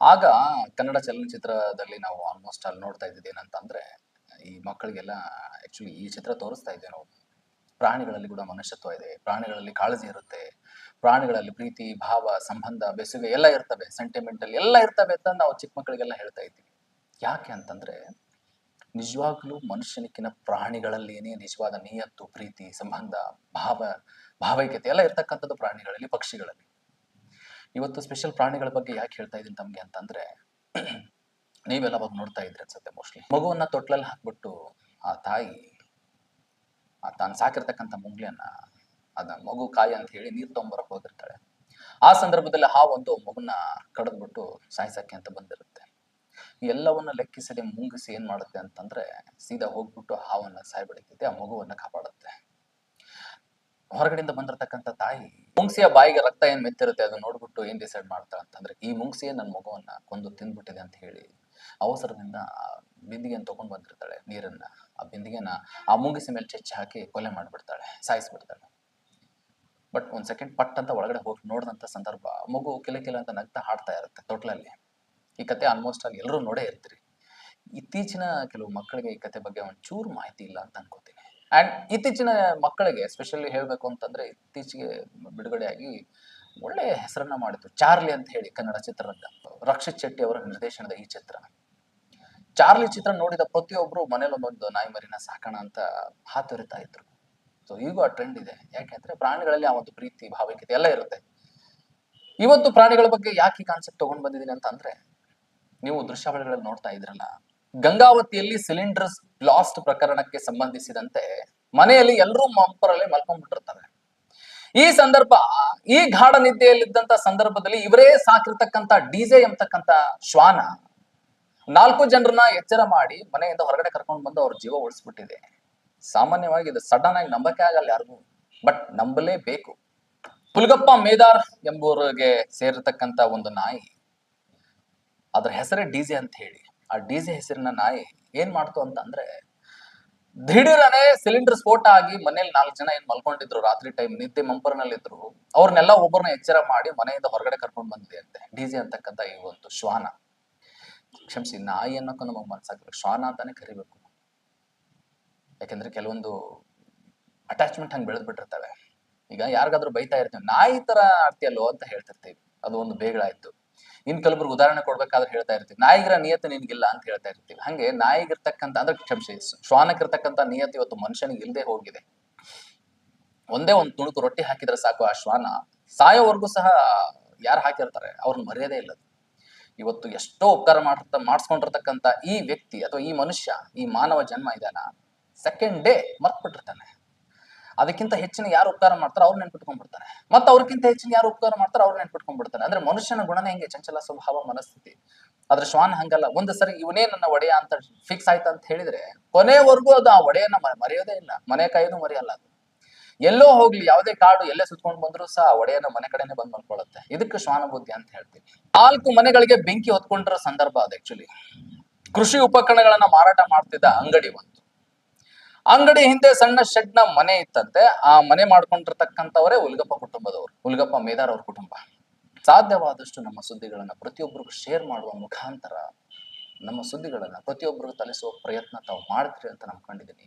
ಆಗ ಕನ್ನಡ ಚಲನಚಿತ್ರದಲ್ಲಿ ನಾವು ಆಲ್ಮೋಸ್ಟ್ ಅಲ್ಲಿ ನೋಡ್ತಾ ಇದ್ದಿದ್ದು ಏನಂತಂದ್ರೆ, ಈ ಮಕ್ಕಳಿಗೆಲ್ಲ ಆಕ್ಚುಲಿ ಈ ಚಿತ್ರ ತೋರಿಸ್ತಾ ಇದ್ದೆ ನಾವು. ಪ್ರಾಣಿಗಳಲ್ಲಿ ಕೂಡ ಮನುಷ್ಯತ್ವ ಇದೆ, ಪ್ರಾಣಿಗಳಲ್ಲಿ ಕಾಳಜಿ ಇರುತ್ತೆ, ಪ್ರಾಣಿಗಳಲ್ಲಿ ಪ್ರೀತಿ, ಭಾವ, ಸಂಬಂಧ, ಬೆಸುಗೆ ಎಲ್ಲ ಇರ್ತವೆ ಸೆಂಟಿಮೆಂಟಲ್ ಎಲ್ಲ ಇರ್ತವೆ ಅಂತ ನಾವು ಚಿಕ್ಕ ಮಕ್ಕಳಿಗೆಲ್ಲ ಹೇಳ್ತಾ ಇದ್ದೀವಿ ಯಾಕೆ ಅಂತಂದ್ರೆ, ನಿಜವಾಗ್ಲೂ ಮನುಷ್ಯನಿಕ್ಕಿನ ಪ್ರಾಣಿಗಳಲ್ಲೇನೇ ನಿಜವಾದ ನಿಯತ್ತು, ಪ್ರೀತಿ, ಸಂಬಂಧ, ಭಾವ, ಭಾವೈಕ್ಯತೆ ಎಲ್ಲ ಇರ್ತಕ್ಕಂಥದ್ದು ಪ್ರಾಣಿಗಳಲ್ಲಿ, ಪಕ್ಷಿಗಳಲ್ಲಿ. ಇವತ್ತು ಸ್ಪೆಷಲ್ ಪ್ರಾಣಿಗಳ ಬಗ್ಗೆ ಯಾಕೆ ಹೇಳ್ತಾ ಇದ್ದೀನಿ ತಮಗೆ ಅಂತಂದ್ರೆ, ನೀವೆಲ್ಲ ಅವಾಗ ನೋಡ್ತಾ ಇದ್ರಿ ಅನ್ಸುತ್ತೆ ಮೋಸ್ಟ್ಲಿ ಮಗುವನ್ನ ತೊಟ್ಲಲ್ಲಿ ಹಾಕ್ಬಿಟ್ಟು ಆ ತಾಯಿ, ಆ ತಾನು ಸಾಕಿರ್ತಕ್ಕಂಥ ಮುಂಗ್ಲಿಯನ್ನ, ಅದ ಮಗು ಕಾಯಿ ಅಂತ ಹೇಳಿ ನೀರು ತೊಗೊಂಬರಕ್ಕೆ ಹೋಗಿರ್ತಾಳೆ. ಆ ಸಂದರ್ಭದಲ್ಲಿ ಹಾವೊಂದು ಮಗುನ ಕಡಿದ್ಬಿಟ್ಟು ಸಾಯಿಸಕ್ಕೆ ಅಂತ ಬಂದಿರುತ್ತೆ. ಎಲ್ಲವನ್ನ ಲೆಕ್ಕಿಸದೆ ಮುಂಗಿಸಿ ಏನ್ ಮಾಡುತ್ತೆ ಅಂತಂದ್ರೆ, ಸೀದಾ ಹೋಗ್ಬಿಟ್ಟು ಹಾವನ್ನ ಸಾಯ್ಬಿಡುತ್ತೆ ಆ ಮಗುವನ್ನ ಕಾಪಾಡುತ್ತೆ. ಹೊರಗಡೆಯಿಂದ ಬಂದಿರತಕ್ಕಂಥ ತಾಯಿ ಮುಂಗ್ಸಿಯ ಬಾಯಿಗೆ ರಕ್ತ ಏನ್ ಮೆತ್ತಿರುತ್ತೆ ಅದು ನೋಡ್ಬಿಟ್ಟು ಏನ್ ಡಿಸೈಡ್ ಮಾಡ್ತಾಳೆ ಅಂತಂದ್ರೆ, ಈ ಮುಂಗ್ಸಿಯೇ ನನ್ನ ಮಗುವನ್ನ ಕೊಂದು ತಿಂದ್ಬಿಟ್ಟಿದೆ ಅಂತ ಹೇಳಿ ಅವಸರದಿಂದ ಬಿಂದಿಗೆಯನ್ನು ತಗೊಂಡ್ ಬಂದಿರ್ತಾಳೆ ನೀರನ್ನ. ಆ ಬಿಂದಿಗೆನ ಆ ಮುಂಗಿಸಿ ಮೇಲೆ ಚೆಚ್ಚಿ ಹಾಕಿ ಕೊಲೆ ಮಾಡಿಬಿಡ್ತಾಳೆ, ಸಾಯಿಸ್ಬಿಡ್ತಾಳೆ. ಬಟ್ ಒಂದ್ ಸೆಕೆಂಡ್ ಪಟ್ ಅಂತ ಒಳಗಡೆ ಹೋಗಿ ನೋಡಿದಂತ ಸಂದರ್ಭ, ಮಗು ಕಿಲ ಕಿಲ ಅಂತ ನಗ್ತಾ ಹಾಡ್ತಾ ಇರುತ್ತೆ ತೊಟ್ಲಲ್ಲಿ. ಈ ಕತೆ ಆಲ್ಮೋಸ್ಟ್ ಆಗಿ ಎಲ್ಲರೂ ನೋಡೇ ಇರ್ತೀರಿ. ಇತ್ತೀಚಿನ ಕೆಲವು ಮಕ್ಕಳಿಗೆ ಈ ಕತೆ ಬಗ್ಗೆ ಒಂಚೂರು ಮಾಹಿತಿ ಇಲ್ಲ ಅಂತ ಅನ್ಕೋತೀನಿ. ಅಂಡ್ ಇತ್ತೀಚಿನ ಮಕ್ಕಳಿಗೆ ಎಸ್ಪೆಷಲಿ ಹೇಳಬೇಕು ಅಂತಂದ್ರೆ ಇತ್ತೀಚೆಗೆ ಬಿಡುಗಡೆಯಾಗಿ ಒಳ್ಳೆ ಹೆಸರನ್ನ ಮಾಡಿತು ಚಾರ್ಲಿ ಅಂತ ಹೇಳಿ ಕನ್ನಡ ಚಿತ್ರರಂಗ. ರಕ್ಷಿತ್ ಶೆಟ್ಟಿ ಅವರ ನಿರ್ದೇಶನದ ಈ ಚಿತ್ರ. ಚಾರ್ಲಿ ಚಿತ್ರ ನೋಡಿದ ಪ್ರತಿಯೊಬ್ಬರು ಮನೇಲಿ ಒಂದೊಂದು ನಾಯಿ ಮರಿನ ಸಾಕೋಣ ಅಂತ ಹಾತೊರಿತಾ ಇದ್ರು. ಸೊ ಈಗೂ ಆ ಟ್ರೆಂಡ್ ಇದೆ. ಯಾಕೆಂದ್ರೆ ಪ್ರಾಣಿಗಳಲ್ಲಿ ಆ ಒಂದು ಪ್ರೀತಿ, ಭಾವೈಕ್ಯತೆ ಎಲ್ಲ ಇರುತ್ತೆ. ಇವತ್ತು ಪ್ರಾಣಿಗಳ ಬಗ್ಗೆ ಯಾಕೆ ಈ ಕಾನ್ಸೆಪ್ಟ್ ತಗೊಂಡ್ ಬಂದಿದ್ದೀನಿ ಅಂತ ಅಂದ್ರೆ ನೀವು ದೃಶ್ಯಾವಳಿಗಳಲ್ಲಿ ನೋಡ್ತಾ ಇದ್ರಲ್ಲ, ಗಂಗಾವತಿಯಲ್ಲಿ ಸಿಲಿಂಡರ್ಸ್ ಬ್ಲಾಸ್ಟ್ ಪ್ರಕರಣಕ್ಕೆ ಸಂಬಂಧಿಸಿದಂತೆ ಮನೆಯಲ್ಲಿ ಎಲ್ಲರೂ ಮಂಪರಲ್ಲೇ ಮಲ್ಕೊಂಡ್ಬಿಟ್ಟಿರ್ತಾರೆ. ಈ ಸಂದರ್ಭ, ಈ ಗಾಢ ನಿದ್ದೆಯಲ್ಲಿದ್ದಂತ ಸಂದರ್ಭದಲ್ಲಿ ಇವರೇ ಸಾಕಿರ್ತಕ್ಕಂತ ಡಿಜೆ ಎಂಬತಕ್ಕಂತ ಶ್ವಾನ ನಾಲ್ಕು ಜನರನ್ನ ಎಚ್ಚರ ಮಾಡಿ ಮನೆಯಿಂದ ಹೊರಗಡೆ ಕರ್ಕೊಂಡು ಬಂದು ಅವ್ರ ಜೀವ ಉಳಿಸ್ಬಿಟ್ಟಿದೆ. ಸಾಮಾನ್ಯವಾಗಿ ಇದು ಸಡನ್ ಆಗಿ ನಂಬಕ್ಕೆ ಆಗಲ್ಲ ಯಾರಿಗೂ ಬಟ್ ನಂಬಲೇಬೇಕು. ಪುಲ್ಗಪ್ಪ ಮೇದಾರ್ ಎಂಬುವರಿಗೆ ಸೇರಿರ್ತಕ್ಕಂತ ಒಂದು ನಾಯಿ, ಅದ್ರ ಹೆಸರೇ ಡಿಜೆ ಅಂತ ಹೇಳಿ. ಆ ಡಿಜೆ ಹೆಸರಿನ ನಾಯಿ ಏನ್ ಮಾಡ್ತು ಅಂತ ಅಂದ್ರೆ ದಿಢೀರನೆ ಸಿಲಿಂಡರ್ ಸ್ಫೋಟ ಆಗಿ ಮನೇಲಿ ನಾಲ್ಕು ಜನ ಏನ್ ಮಲ್ಕೊಂಡಿದ್ರು ರಾತ್ರಿ ಟೈಮ್ ನಿದ್ದೆ ಮಂಪರ್ನಲ್ಲಿದ್ರು, ಅವ್ರನ್ನೆಲ್ಲ ಒಬ್ಬರನ್ನ ಎಚ್ಚರ ಮಾಡಿ ಮನೆಯಿಂದ ಹೊರಗಡೆ ಕರ್ಕೊಂಡು ಬಂದಿದೆ ಅಂತೆ ಡಿಜೆ ಅಂತಕ್ಕಂಥ ಈ ಒಂದು ಶ್ವಾನ. ಕ್ಷಮಿಸಿ, ನಾಯಿ ಅನ್ನೋಕ್ಕೂ ನಮಗ್ ಮನ್ಸಾಗ್ಬೇಕು ಶ್ವಾನ ಅಂತಾನೆ ಕರಿಬೇಕು. ಯಾಕಂದ್ರೆ ಕೆಲವೊಂದು ಅಟ್ಯಾಚ್ಮೆಂಟ್ ಹಂಗೆ ಬೆಳೆದ್ ಬಿಟ್ಟಿರ್ತವೆ ಈಗ ಯಾರಿಗಾದ್ರೂ ಬೈತಾ ಇರ್ತೀವಿ, ನಾಯಿ ತರ ಆಡ್ತಿಯಲ್ಲೋ ಅಂತ ಹೇಳ್ತಿರ್ತೀವಿ. ಅದು ಒಂದು ಬೇಗಳಾಯ್ತು. ಇನ್ ಕೆಲವರು ಉದಾಹರಣೆ ಕೊಡ್ಬೇಕಾದ್ರೆ ಹೇಳ್ತಾ ಇರ್ತೀವಿ ನಾಯಿಗರ ನಿಯತ್ತು ನಿನ್ಗಿಲ್ಲ ಅಂತ ಹೇಳ್ತಾ ಇರ್ತೀವಿ. ಹಂಗೆ ನಾಯಿಗಿರ್ತಕ್ಕಂಥ, ಅಂದ್ರೆ ಕ್ಷಮಿಸಿ ಶ್ವಾನಕ್ಕಿರ್ತಕ್ಕಂಥ ನಿಯತ್ತು ಇವತ್ತು ಮನುಷ್ಯನಿಗೆ ಇಲ್ಲದೆ ಹೋಗಿದೆ. ಒಂದೇ ಒಂದು ತುಣುಕು ರೊಟ್ಟಿ ಹಾಕಿದ್ರೆ ಸಾಕು ಆ ಶ್ವಾನ. ಸಾಯೋವರೆಗೂ ಸಹ ಯಾರು ಹಾಕಿರ್ತಾರೆ? ಅವ್ರನ್ನ ಮರ್ಯಾದೆ ಇಲ್ಲ ಇವತ್ತು ಎಷ್ಟೋ ಉಪಕಾರ ಮಾಡಿರ್ತ ಮಾಡಿಸ್ಕೊಂಡಿರ್ತಕ್ಕಂಥ ಈ ವ್ಯಕ್ತಿ ಅಥವಾ ಈ ಮನುಷ್ಯ, ಈ ಮಾನವ ಜನ್ಮ ಇದಾನ ಸೆಕೆಂಡ್ ಡೇ ಮರ್ತ್ಬಿಟ್ಟಿರ್ತಾನೆ. ಅದಕ್ಕಿಂತ ಹೆಚ್ಚಿನ ಯಾರು ಉಪಕಾರ ಮಾಡ್ತಾರೋ ಅವ್ರು ನೆನ್ಪಿಟ್ಕೊಂಡ್ಬಿಡ್ತಾನೆ ಮತ್ತೆ ಅವ್ರಕ್ಕಿಂತ ಹೆಚ್ಚಿನ ಯಾರು ಉಪಕಾರ ಮಾಡ್ತಾರೋ ಅವ್ರು ನೆನ್ಪಿಟ್ಕೊಂಡ್ಬಿಡ್ತಾನೆ ಅಂದ್ರೆ ಮನುಷ್ಯನ ಗುಣನೇ ಹೆಂಗೆ? ಚಂಚಲ ಸ್ವಭಾವ, ಮನಸ್ಥಿತಿ. ಆದ್ರೆ ಶ್ವಾನ ಹಂಗಲ್ಲ. ಒಂದು ಸರಿ ಇವನೇ ನನ್ನ ಒಡೆಯ ಅಂತ ಫಿಕ್ಸ್ ಆಯ್ತು ಅಂತ ಹೇಳಿದ್ರೆ ಕೊನೆವರೆಗೂ ಅದು ಆ ಒಡೆಯನ್ನ ಮರೆಯೋದೇ ಇಲ್ಲ. ಮನೆ ಕಾಯೋದು ಮರೆಯಲ್ಲ ಅದು. ಎಲ್ಲೋ ಹೋಗ್ಲಿ, ಯಾವುದೇ ಕಾಡು ಎಲ್ಲೇ ಸುತ್ಕೊಂಡು ಬಂದ್ರು ಸಹ ಆ ಒಡೆಯನ ಮನೆ ಕಡೆನೆ ಬಂದ್ ಮಾಡ್ಕೊಳತ್ತೆ ಇದಕ್ಕೆ ಶ್ವಾನ ಬುದ್ಧಿ ಅಂತ ಹೇಳ್ತೀವಿ ನಾಲ್ಕು ಮನೆಗಳಿಗೆ ಬೆಂಕಿ ಹೊತ್ಕೊಂಡಿರೋ ಸಂದರ್ಭ ಅದು ಆಕ್ಚುಲಿ ಕೃಷಿ ಉಪಕರಣಗಳನ್ನ ಮಾರಾಟ ಮಾಡ್ತಿದ್ದ ಅಂಗಡಿ ಒಂದು. ಅಂಗಡಿ ಹಿಂದೆ ಸಣ್ಣ ಶೆಡ್ನ ಮನೆ ಇತ್ತಂತೆ, ಆ ಮನೆ ಮಾಡ್ಕೊಂಡಿರ್ತಕ್ಕಂಥವರೇ ಉಲ್ಗಪ್ಪ ಕುಟುಂಬದವರು ಉಲ್ಗಪ್ಪ ಮೇದಾರ್ ಅವ್ರ ಕುಟುಂಬ. ಸಾಧ್ಯವಾದಷ್ಟು ನಮ್ಮ ಸುದ್ದಿಗಳನ್ನ ಪ್ರತಿಯೊಬ್ಬರಿಗೂ ಶೇರ್ ಮಾಡುವ ಮುಖಾಂತರ ನಮ್ಮ ಸುದ್ದಿಗಳನ್ನ ಪ್ರತಿಯೊಬ್ಬರಿಗೂ ತಲಿಸುವ ಪ್ರಯತ್ನ ತಾವು ಮಾಡ್ತೀರಿ ಅಂತ ನಂಬ್ಕೊಂಡಿದ್ದೀನಿ